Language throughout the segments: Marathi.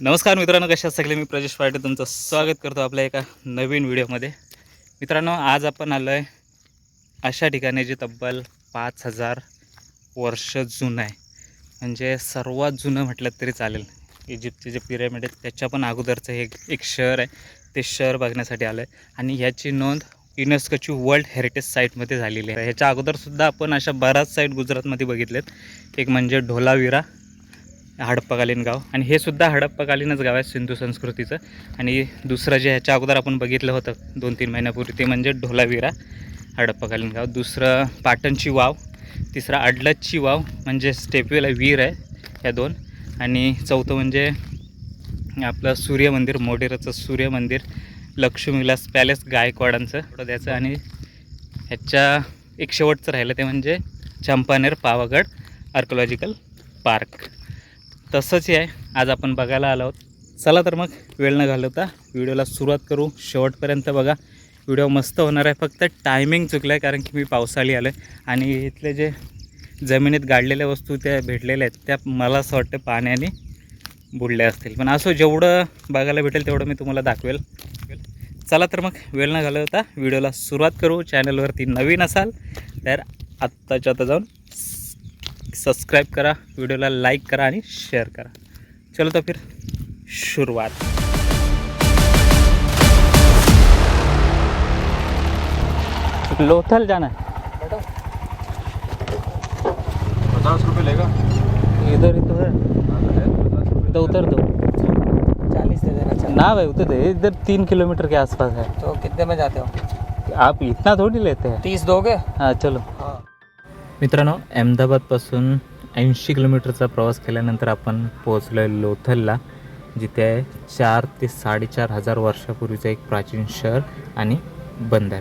नमस्कार मित्रांनो कशा सगळे? मी प्रजेश पाटे तुमचं स्वागत करतो आपल्या एका नवीन व्हिडिओमध्ये. मित्रांनो आज आपण आलो आहे अशा ठिकाणी जे तब्बल पाच हजार वर्ष जुनं आहे. म्हणजे सर्वात जुनं म्हटलं तरी चालेल. इजिप्तचे जे पिरॅमिड आहेत त्याच्या पण अगोदरचं हे एक- एक शहर आहे. ते शहर बघण्यासाठी आलं आहे आणि ह्याची नोंद युनेस्कोची वर्ल्ड हेरिटेज साईटमध्ये झालेली आहे. ह्याच्या अगोदरसुद्धा आपण अशा बऱ्याच साईट गुजरातमध्ये बघितलेत. एक म्हणजे ढोलावीरा हडप्पाकालीन गाव. आणि हे सुद्धा हडप्पाकालीनच गाव आहे सिंधू संस्कृतीचं. आणि दुसरं जे ह्याच्या अगोदर आपण बघितलं होतं दोन तीन महिन्यापूर्वी ते म्हणजे ढोलावीरा हडप्पाकालीन गाव. दुसरं पाटणची वाव तिसरं अडलजची वाव म्हणजे स्टेपवेला वीर आहे ह्या दोन. आणि चौथं म्हणजे आपलं सूर्य मंदिर मोढेराचं सूर्य मंदिर लक्ष्मीविलास पॅलेस गायकवाडांचं थोडं द्यायचं. आणि ह्याच्या एक शेवटचं राहिलं ते म्हणजे चंपानेर पावागड आर्कोलॉजिकल पार्क. तसंच आहे. आज आपण बघायला आलो आहोत. चला तर मग वेळ न घालवता व्हिडिओला सुरुवात करू. शेवटपर्यंत बघा. व्हिडिओ मस्त होणार आहे. फक्त टायमिंग चुकलं आहे कारण की मी पावसाळी आलो आहे आणि इथले जे जमिनीत गाडलेल्या वस्तू त्या भेटलेल्या आहेत त्या मला असं वाटतं पाण्याने बुडल्या असतील. पण असं जेवढं बघायला भेटेल तेवढं मी तुम्हाला दाखवेल. चला तर मग वेळ न घालवता व्हिडिओला सुरुवात करू. चॅनलवरती नवीन असाल तर आत्ताच्या आता जाऊन सबस्क्राईब करा व्हिडिओला लाईक करा आणि शेअर करा. चलो तो फिर शुरुआत. लोथल जाना है. पचास रुपये लेगा? इधर ही तो है. तो उतर दो. चालीस दे देना चाहिए ना भाई उतर दे इधर तीन किलोमीटर के आसपास है. तो कितने में जाते हो? आप इतना थोड़ी लेते हैं. तीस दोगे? हाँ चलो. हाँ मित्रांनो अहमदाबादपासून ऐंशी किलोमीटरचा प्रवास केल्यानंतर आपण पोहोचलो आहे लोथलला जिथे आहे चार ते साडेचार हजार वर्षापूर्वीचं एक प्राचीन शहर आणि बंदर.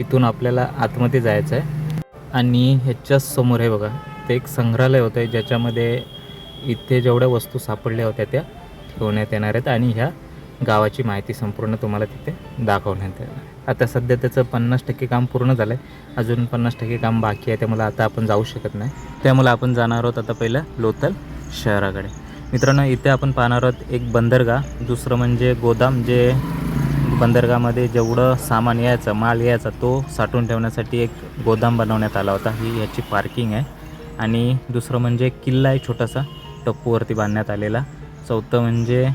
इथून आपल्याला आतमध्ये जायचं आहे आणि ह्याच्याच समोर आहे बघा ते एक संग्रहालय होतं आहे ज्याच्यामध्ये इथे जेवढ्या वस्तू सापडल्या होत्या त्या ठेवण्यात येणार आहेत आणि ह्या गावाची माहिती संपूर्ण तुम्हाला तिथे दाखवण्यात येणार. आता सध्या त्याचं पन्नास टक्के काम पूर्ण झालं आहे अजून पन्नास टक्के काम बाकी आहे त्यामुळे आता आपण जाऊ शकत नाही. त्यामुळे आपण जाणार आहोत आता पहिलं लोथल शहराकडे. मित्रांनो इथे आपण पाहणार आहोत एक बंदरगाह दुसरं म्हणजे गोदाम जे बंदरगामध्ये जेवढं सामान यायचं माल यायचा तो साठवून ठेवण्यासाठी एक गोदाम बनवण्यात आला होता. ही याची पार्किंग आहे. आणि दुसरं म्हणजे किल्ला आहे छोटासा टप्पूवरती बांधण्यात आलेला. चौथं म्हणजे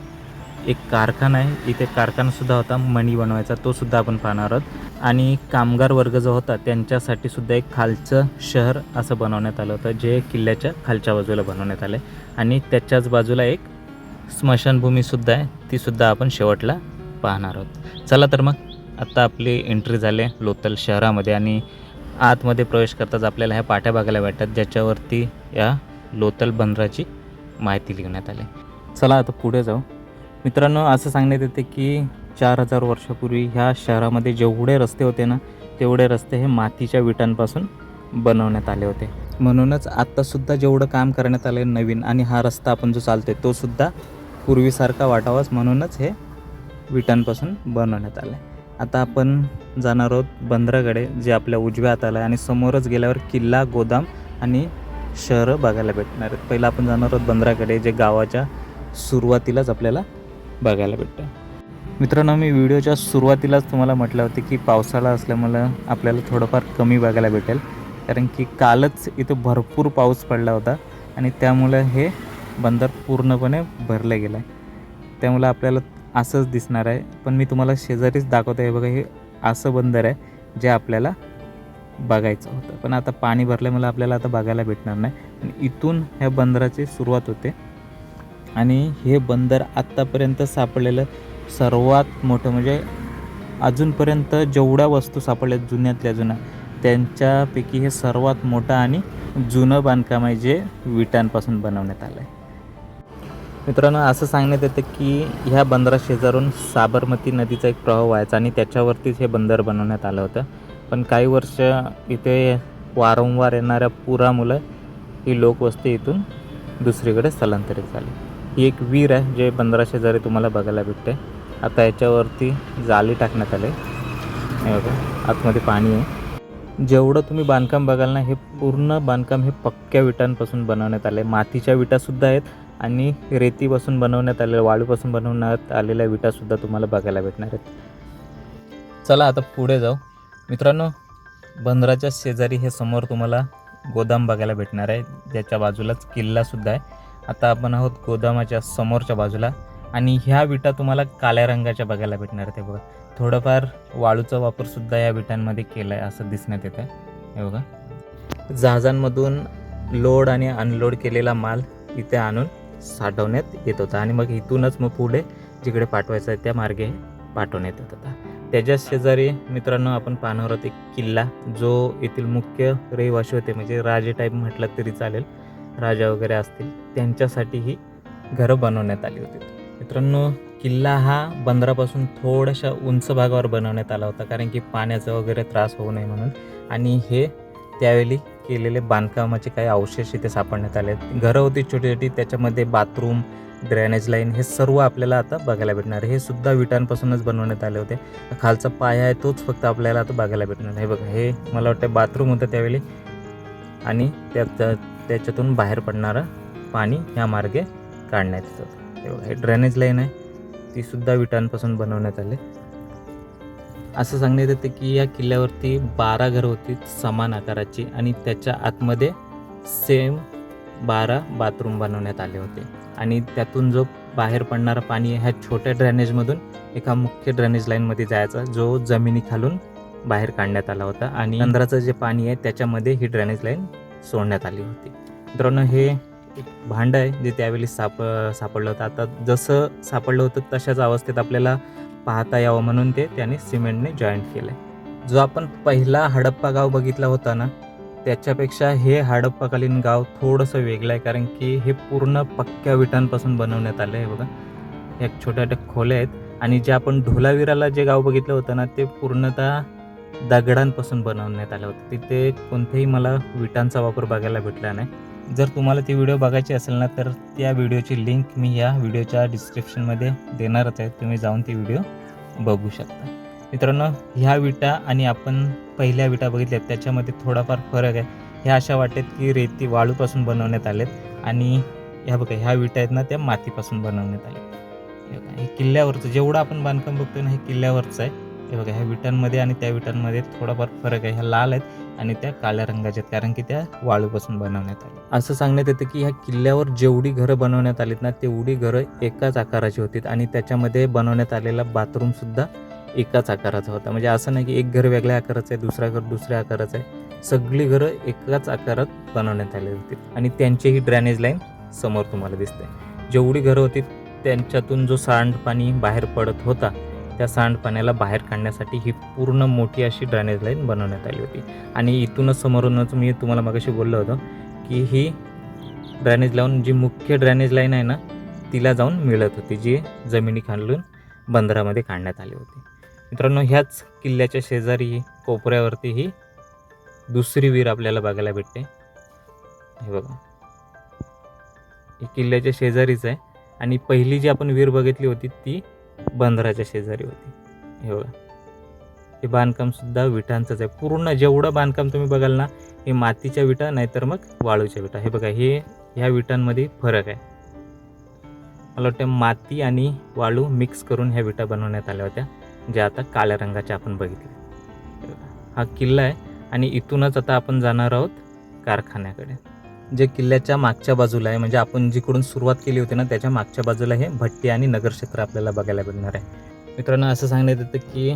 एक कारखाना आहे. इथे कारखानासुद्धा होता मणी बनवायचा. तो सुद्धा आपण पाहणार आहोत. आणि कामगार वर्ग जो होता त्यांच्यासाठी सुद्धा एक खालचं शहर असं बनवण्यात आलं होतं जे किल्ल्याच्या खालच्या बाजूला बनवण्यात आलं. आहे आणि त्याच्याच बाजूला एक स्मशानभूमीसुद्धा आहे. तीसुद्धा आपण शेवटला पाहणार आहोत. चला तर मग आत्ता आपली एंट्री झाले लोतल लोथल शहरामध्ये. आणि आतमध्ये प्रवेश करताच आपल्याला ह्या पाट्या बघायला भेटतात ज्याच्यावरती या लोथल बंदराची माहिती लिहिण्यात आली आहे. चला आता पुढे जाऊ. मित्रांनो असं सांगण्यात येते की चार हजार वर्षापूर्वी ह्या शहरामध्ये जेवढे रस्ते होते ना तेवढे रस्ते हे मातीच्या विटांपासून बनवण्यात आले होते. म्हणूनच आत्तासुद्धा जेवढं काम करण्यात आलं आहे नवीन आणि हा रस्ता आपण जो चालतो आहे तोसुद्धा पूर्वीसारखा वाटावाच म्हणूनच हे विटांपासून बनवण्यात आलं आहे आता आपण जाणार आहोत बंदराकडे जे आपल्या उजव्या हाताला आहे आणि समोरच गेल्यावर किल्ला गोदाम आणि शहरं बघायला भेटणार आहेत. पहिलं आपण जाणार आहोत बंदराकडे जे गावाच्या सुरुवातीलाच आपल्याला बघायला भेटतं. मित्रांनो मी व्हिडिओच्या सुरुवातीलाच तुम्हाला म्हटलं होतं की पावसाळा असल्यामुळं आपल्याला थोडंफार कमी बघायला भेटेल. कारण की कालच इथं भरपूर पाऊस पडला होता आणि त्यामुळं हे बंदर पूर्णपणे भरलं गेलं आहे त्यामुळं आपल्याला असंच दिसणार आहे. पण मी तुम्हाला शेजारीच दाखवतो आहे बघा हे असं बंदर आहे जे आपल्याला बघायचं होतं. पण आता पाणी भरल्यामुळे आपल्याला आता बघायला भेटणार नाही. आणि इथून ह्या बंदराची सुरुवात होते. आणि हे बंदर आत्तापर्यंत सापडलेलं सर्वात मोठं म्हणजे अजूनपर्यंत जेवढ्या वस्तू सापडल्या जुन्यातल्या जुन्या त्यांच्यापैकी हे सर्वात मोठं आणि जुनं बांधकाम आहे जे विटांपासून बनवण्यात आलं आहे मित्रांनो असं सांगण्यात येतं की ह्या बंदरा शेजारून साबरमती नदीचा एक प्रवाह व्हायचा आणि त्याच्यावरतीच हे बंदर बनवण्यात आलं होतं. पण काही वर्ष इथे वारंवार येणाऱ्या पुरामुळं ही लोकवस्ती इथून दुसरीकडे स्थलांतरित झाली. ही एक विहीर आहे जे बंदरा शेजारी तुम्हाला बघायला भेटते. आता याच्यावरती जाळी टाकण्यात आले. बघा आतमध्ये पाणी आहे. जेवढं तुम्ही बांधकाम बघाल ना हे पूर्ण बांधकाम हे पक्क्या विटांपासून बनवण्यात आलं आहे मातीच्या विटासुद्धा आहेत आणि रेतीपासून बनवण्यात आलेल्या वाळूपासून बनवण्यात आलेल्या विटासुद्धा तुम्हाला बघायला भेटणार आहेत. चला आता पुढे जाऊ. मित्रांनो बंदराच्या शेजारी हे समोर तुम्हाला गोदाम बघायला भेटणार आहे. ज्याच्या बाजूलाच किल्लासुद्धा आहे. आता आपण आहोत गोदामाच्या समोरच्या बाजूला. आणि ह्या विटा तुम्हाला काळ्या रंगाच्या बघायला भेटणार ते बघा. थोडंफार वाळूचा वापरसुद्धा या विटांमध्ये केला आहे असं दिसण्यात येतं हे बघा. जहाजांमधून लोड आणि अनलोड केलेला माल इथे आणून साठवण्यात येत होता. आणि मग इथूनच मग पुढे जिकडे पाठवायचं आहे त्या मार्गे पाठवण्यात येत होता. त्याच्या शेजारी मित्रांनो आपण पाहणार आहोत एक किल्ला जो येथील मुख्य रहिवाशी होते म्हणजे राजे टाईप म्हटलं तरी चालेल. राजा वगैरे असतील त्यांच्यासाठी ही घरं बनवण्यात आली होती. मित्रांनो किल्ला हा बंदरापासून थोड्याशा उंच भागावर बनवण्यात आला होता कारण की पाण्याचा वगैरे त्रास होऊ नये म्हणून. आणि हे त्यावेळी केलेले बांधकामाचे काही अवशेष इथे सापडण्यात आले आहेत. घरं होती छोटी छोटी त्याच्यामध्ये बाथरूम ड्रेनेज लाईन हे सर्व आपल्याला आता बघायला भेटणार हे सुद्धा विटांपासूनच बनवण्यात आले होते. खालचा पाया आहे तोच फक्त आपल्याला आता बघायला भेटणार हे बघा हे मला वाटतं बाथरूम होतं त्यावेळी. आणि त्यात त्याच्यातून बाहेर पडणारं पाणी ह्या मार्गे काढण्यात येतं. हे ड्रेनेज लाईन आहे. ती सुद्धा विटांपासून बनवण्यात आले. असं सांगण्यात येतं की या किल्ल्यावरती बारा घरं होती समान आकाराची आणि त्याच्या आतमध्ये सेम बारा बाथरूम बनवण्यात आले होते. आणि त्यातून जो बाहेर पडणारा पाणी आहे ह्या छोट्या ड्रेनेजमधून एका मुख्य ड्रेनेज लाईनमध्ये जायचा जो जमिनीखालून बाहेर काढण्यात आला होता. आणि बंदराचं जे पाणी आहे त्याच्यामध्ये ही ड्रेनेज लाईन सोडण्यात आली होती. मित्रांनो हे एक भांडं आहे जे त्यावेळी साप सापडलं होतं. आता जसं सापडलं होतं तशाच अवस्थेत आपल्याला पाहता यावं म्हणून ते त्याने सिमेंटने जॉईंट केलं आहे जो आपण पहिला हडप्पा गाव बघितला होता ना त्याच्यापेक्षा हे हडप्पाकालीन गाव थोडंसं वेगळं आहे. कारण की हे पूर्ण पक्क्या विटांपासून बनवण्यात आलं आहे बघा. या छोट्या छोट्या खोल्या आहेत. आणि जे आपण ढोलावीराला जे गाव बघितलं होतं ना ते पूर्णतः दगडांपासून बनवण्यात आलं होतं. तिथे कोणत्याही मला विटांचा वापर बघायला भेटला नाही. जर तुम्हाला ती व्हिडिओ बघायची असेल ना तर त्या व्हिडिओची लिंक मी या व्हिडिओच्या डिस्क्रिप्शनमध्ये देणारच आहे. तुम्ही जाऊन ती व्हिडिओ बघू शकता. मित्रांनो ह्या विटा आणि आपण पहिल्या विटा बघितल्या त्याच्यामध्ये थोडाफार फरक आहे. ह्या अशा वाटेत की रेती वाळूपासून बनवण्यात आलेत आणि ह्या बघा ह्या विटा आहेत ना त्या मातीपासून बनवण्यात आल्या हे किल्ल्यावरचं जेवढं आपण बांधकाम बघतोय ना हे किल्ल्यावरचं आहे. हे बघा ह्या विटांमध्ये आणि त्या विटांमध्ये थोडाफार फरक आहे. ह्या लाल आहेत आणि त्या काळ्या रंगाच्या आहेत कारण की त्या वाळूपासून बनवण्यात आल्या. असं सांगण्यात येतं की ह्या किल्ल्यावर जेवढी घरं बनवण्यात आलीत ना तेवढी घरं एकाच आकाराची होती आणि त्याच्यामध्ये बनवण्यात आलेला बाथरूमसुद्धा एकाच आकाराचा होता. म्हणजे असं नाही की एक घर वेगळ्या आकाराचं आहे दुसरा घर दुसऱ्या आकाराचं आहे. सगळी घरं एकाच आकारात बनवण्यात आली होती आणि त्यांचीही ड्रॅनेज लाईन समोर तुम्हाला दिसते. जेवढी घरं होती त्यांच्यातून जो सांडपाणी बाहेर पडत होता त्या सांडपाण्याला बाहेर काढण्यासाठी ही पूर्ण मोठी अशी ड्रेनेज लाईन बनवण्यात आली होती. आणि इथूनच समोरूनच मी तुम्हाला मगाशी बोललो होतो की ही ड्रेनेज लावून जी मुख्य ड्रेनेज लाईन आहे ना तिला जाऊन मिळत होती जी जमिनी खालून बंदरामध्ये काढण्यात आली होती. मित्रांनो ह्याच किल्ल्याच्या शेजारी कोपऱ्यावरती ही दुसरी विहीर आपल्याला बघायला भेटते. हे बघा. ही किल्ल्याच्या शेजारीच आहे. आणि पहिली जी आपण विहीर बघितली होती ती बंदराच्या शेजारी होती. हे बघा. हे बांधकामसुद्धा विटांचंच आहे. पूर्ण जेवढं बांधकाम तुम्ही बघाल ना हे मातीच्या विटा नाहीतर मग वाळूच्या विटा. हे बघा हे ह्या विटांमध्ये फरक आहे. मला वाटतं माती आणि वाळू मिक्स करून ह्या विटा बनवण्यात आल्या होत्या ज्या आता काळ्या रंगाच्या आपण बघितल्या. हा किल्ला आहे आणि इथूनच आता आपण जाणार आहोत कारखान्याकडे. जे किल्ल्याच्या मागच्या बाजूला आहे म्हणजे आपण जिकडून सुरुवात केली होती ना त्याच्या मागच्या बाजूला हे भट्टी आणि नगरक्षेत्र आपल्याला बघायला भेटणार आहे. मित्रांनो असं सांगण्यात येतं की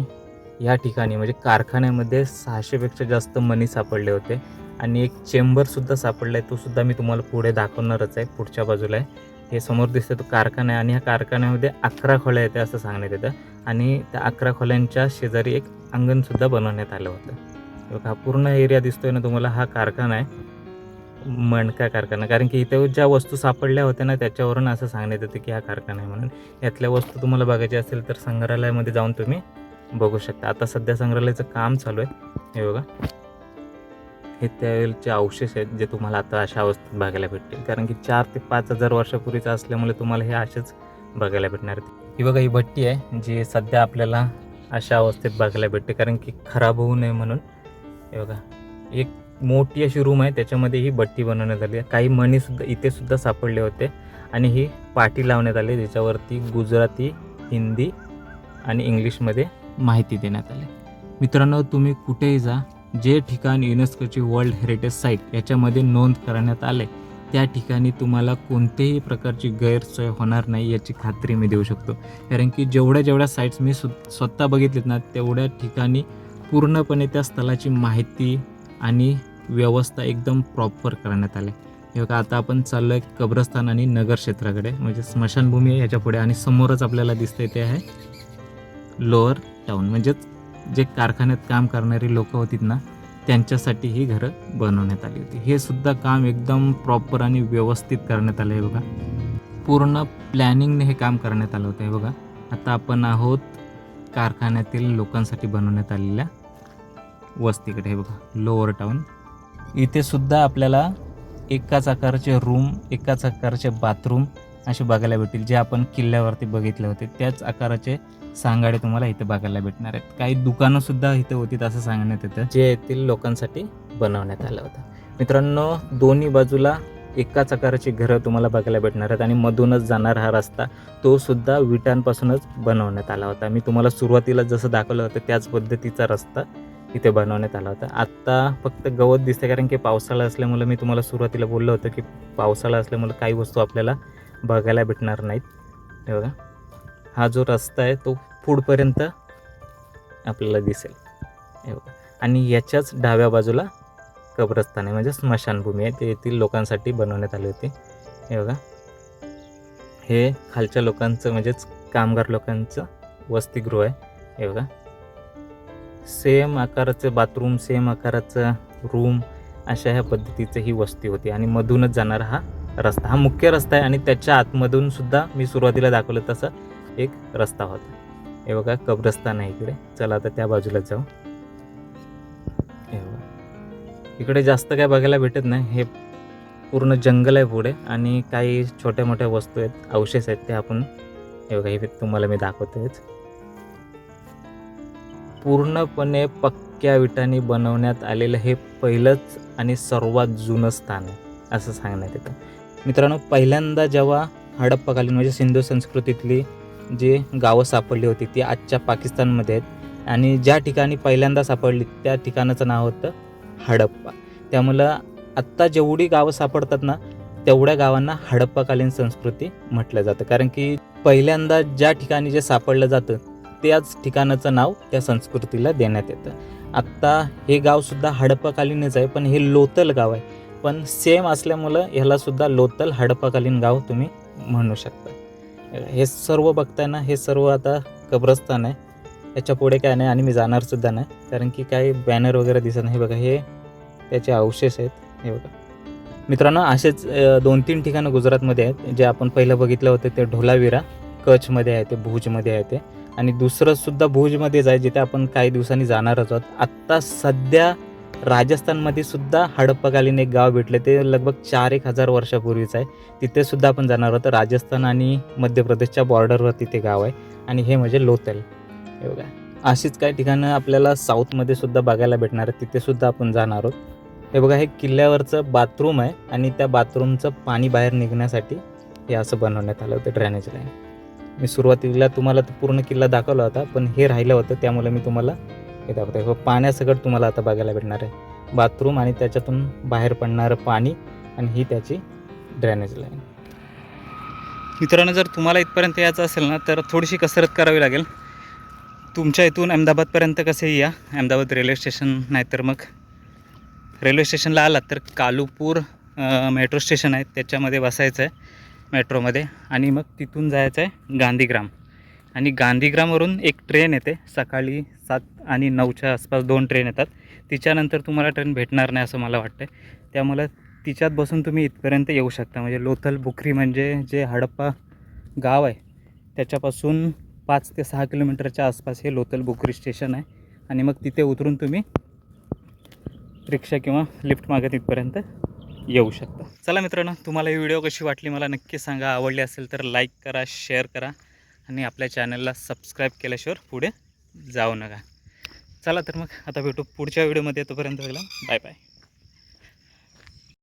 या ठिकाणी म्हणजे कारखान्यामध्ये सहाशेपेक्षा जास्त मनी सापडले होते आणि एक चेंबरसुद्धा सापडला आहे तोसुद्धा मी तुम्हाला पुढे दाखवणारच आहे पुढच्या बाजूला आहे. हे समोर दिसतं तो कारखाना आहे आणि ह्या कारखान्यामध्ये अकरा खोल्या येते असं सांगण्यात येतं. आणि त्या अकरा खोल्यांच्या शेजारी एक अंगणसुद्धा बनवण्यात आलं होतं. हा पूर्ण एरिया दिसतोय ना तुम्हाला हा कारखाना आहे. मणका कारखाना. कारण की इथे ज्या वस्तू सापडल्या होत्या ना त्याच्यावरून असं सांगण्यात येतं की हा कारखाना आहे म्हणून. यातल्या वस्तू तुम्हाला बघायच्या असेल तर संग्रहालयामध्ये जाऊन तुम्ही बघू शकता. आता सध्या संग्रहालयाचं काम चालू आहे. हे बघा. हे त्यावेळेचे अवशेष आहेत जे तुम्हाला आता अशा अवस्थेत बघायला भेटतील. कारण की चार ते पाच हजार वर्षापूर्वीचं असल्यामुळे तुम्हाला हे असेच बघायला भेटणार आहेत. ही बघा ही भट्टी आहे जी सध्या आपल्याला अशा अवस्थेत बघायला भेटते. कारण की खराब होऊ नये म्हणून. हे बघा. एक मोठी अशी रूम आहे त्याच्यामध्ये ही बट्टी बनवण्यात आली आहे. काही मणीसुद्धा इथे सुद्धा सापडले होते आणि ही पाटी लावण्यात आली ज्याच्यावरती गुजराती हिंदी आणि इंग्लिशमध्ये माहिती देण्यात आली. मित्रांनो तुम्ही कुठेही जा जे ठिकाण युनेस्कोची वर्ल्ड हेरिटेज साईट याच्यामध्ये नोंद करण्यात आले त्या ठिकाणी तुम्हाला कोणत्याही प्रकारची गैरसोय होणार नाही याची खात्री मी देऊ शकतो. कारण की जेवढ्या जेवढ्या साईट्स मी सु स्वतः बघितलेत ना तेवढ्या ठिकाणी पूर्णपणे त्या स्थळाची माहिती आणि व्यवस्था एकदम प्रॉपर करण्यात आली. हे बघा आता आपण चाललो आहे कब्रस्तान आणि नगर क्षेत्राकडे. म्हणजे स्मशानभूमी आहे याच्यापुढे आणि समोरच आपल्याला दिसतंय ते आहे लोअर टाऊन म्हणजेच जे कारखान्यात काम करणारी लोकं होतीत ना त्यांच्यासाठी ही घरं बनवण्यात आली होती. हे सुद्धा काम एकदम प्रॉपर आणि व्यवस्थित करण्यात आलं आहे बघा. पूर्ण प्लॅनिंगने हे काम करण्यात आलं होतं हे बघा. आता आपण आहोत कारखान्यातील लोकांसाठी बनवण्यात आलेल्या वस्तीकडे हे बघा लोअर टाऊन इथे सुद्धा आपल्याला एकाच आकाराचे रूम एकाच आकाराचे बाथरूम असे बघायला भेटतील जे आपण किल्ल्यावरती बघितले होते. त्याच आकाराचे सांगाडे तुम्हाला इथे बघायला भेटणार आहेत. काही दुकानं सुद्धा इथे होती असं सांगण्यात येतं. जे येथील लोकांसाठी बनवण्यात आलं होतं. मित्रांनो दोन्ही बाजूला एकाच आकाराची घरं तुम्हाला बघायला भेटणार आहेत आणि मधूनच जाणारा हा रस्ता तो सुद्धा विटांपासूनच बनवण्यात आला होता. मी तुम्हाला सुरुवातीला जसं दाखवलं होतं त्याच पद्धतीचा रस्ता इथे बनवण्यात आला होता. आत्ता फक्त गवत दिसते कारण की पावसाळा असल्यामुळं मी तुम्हाला सुरुवातीला बोललो होतं की पावसाळा असल्यामुळं काही वस्तू आपल्याला बघायला भेटणार नाहीत. हे बघा. हा जो रस्ता आहे तो पुढपर्यंत आपल्याला दिसेल. हे बघा. आणि याच्याच डाव्या बाजूला कब्रस्थान आहे म्हणजे स्मशानभूमी आहे. ते येथील लोकांसाठी बनवण्यात आली होती. हे बघा. हे खालच्या लोकांचं म्हणजेच कामगार लोकांचं वसतिगृह आहे. हे बघा. सेम आकाराचं बाथरूम सेम आकाराचं रूम अशा ह्या पद्धतीचं ही वस्ती होती. आणि मधूनच जाणारा हा रस्ता. हा मुख्य रस्ता आहे आणि त्याच्या आतमधून सुद्धा मी सुरुवातीला दाखवलं तसं एक रस्ता होता. हे बघा कब्रस्तान आहे इकडे. चला आता त्या बाजूला जाऊ. हे बघा. इकडे जास्त काय बघायला भेटत नाही. हे पूर्ण जंगल आहे पुढे आणि काही छोट्या मोठ्या वस्तू आहेत अवशेष आहेत ते आपण हे बघा हे तुम्हाला मी दाखवतोच पूर्णपणे पक्क्या विटांनी बनवण्यात आलेलं हे पहिलंच आणि सर्वात जुनं स्थान आहे असं सांगण्यात येतं. मित्रांनो पहिल्यांदा जेव्हा हडप्पाकालीन म्हणजे सिंधू संस्कृतीतली जी गावं सापडली होती ती आजच्या पाकिस्तानमध्ये आहेत. आणि ज्या ठिकाणी पहिल्यांदा सापडली त्या ठिकाणाचं नाव होतं हडप्पा. त्यामुळं आत्ता जेवढी गावं सापडतात ना तेवढ्या गावांना हडप्पाकालीन संस्कृती म्हटलं जातं. कारण की पहिल्यांदा ज्या ठिकाणी जे सापडलं जातं त्याच ठिकाणाचं नाव त्या संस्कृतीला देण्यात येतं. आत्ता हे गावसुद्धा हडप्पाकालीनच आहे पण हे लोतल गाव आहे. पण सेम असल्यामुळं ह्यालासुद्धा लोतल हडप्पाकालीन गाव तुम्ही म्हणू शकता. हे सर्व बघताना हे सर्व आता कब्रस्तान आहे. याच्यापुढे काय नाही आणि मी जाणारसुद्धा नाही. कारण की काही बॅनर वगैरे दिसत नाही. बघा हे त्याचे अवशेष आहेत. हे बघा. मित्रांनो असेच दोन तीन ठिकाणं गुजरातमध्ये आहेत. जे आपण पहिलं बघितलं होतं ते ढोलावीरा कच्छमध्ये आहे ते भुजमध्ये आहे ते. आणि दुसरंसुद्धा भुजमध्येच आहे जिथे आपण काही दिवसांनी जाणारच आहोत आत्ता सध्या राजस्थानमध्ये सुद्धा हडप्पाकालीन एक गाव भेटले ते लगभग चार एक हजार वर्षापूर्वीच आहे. तिथे सुद्धा आपण जाणार आहोत राजस्थान आणि मध्य प्रदेशच्या बॉर्डरवरती ते गाव आहे. आणि हे म्हणजे लोथल. हे बघा. अशीच काही ठिकाणं आपल्याला साऊथमध्ये सुद्धा बघायला भेटणार आहे तिथे सुद्धा आपण जाणार आहोत. हे बघा हे किल्ल्यावरचं बाथरूम आहे. आणि त्या बाथरूमचं पाणी बाहेर निघण्यासाठी हे असं बनवण्यात आलं होतं ड्रेनेज लाईन मी सुरुवातीला तुम्हाला पूर्ण किल्ला दाखवला होता पण हे राहिलं होतं त्यामुळे मी तुम्हाला हे दाखवतो हो पाण्यासकट तुम्हाला आता बघायला भेटणार आहे. बाथरूम आणि त्याच्यातून बाहेर पडणारं पाणी आणि ही त्याची ड्रेनेज लाईन मित्रांनो जर तुम्हाला इथपर्यंत यायचं असेल ना तर थोडीशी कसरत करावी लागेल. तुमच्या इथून अहमदाबादपर्यंत कसे या? अहमदाबाद रेल्वे स्टेशन नाहीतर मग रेल्वे स्टेशनला आलात तर कालूपूर मेट्रो स्टेशन आहे त्याच्यामध्ये बसायचं आहे. मेट्रोमध्ये. आणि मग तिथून जायचं आहे गांधीग्राम. आणि गांधीग्रामवरून एक ट्रेन येते. सकाळी सात आणि नऊच्या आसपास दोन ट्रेन येतात. तिच्यानंतर तुम्हाला ट्रेन भेटणार नाही असं मला वाटतं त्यामुळे तिच्यात बसून तुम्ही इथपर्यंत येऊ शकता. म्हणजे लोथल बुखरी म्हणजे जे हडप्पा गाव आहे त्याच्यापासून पाच ते सहा किलोमीटरच्या आसपास हे लोथल बुखरी स्टेशन आहे. आणि मग तिथे उतरून तुम्ही रिक्षा किंवा लिफ्ट मागत इथपर्यंत येऊ शकता. चला मित्रांनो तुम्हाला ही व्हिडिओ कशी वाटली मला नक्की सांगा. आवडली असेल तर लाईक करा शेअर करा आणि आपल्या चॅनलला सबस्क्राईब केल्याशिवाय पुढे जाऊ नका. चला तर मग आता भेटू पुढच्या व्हिडिओमध्ये तोपर्यंत बघला बाय बाय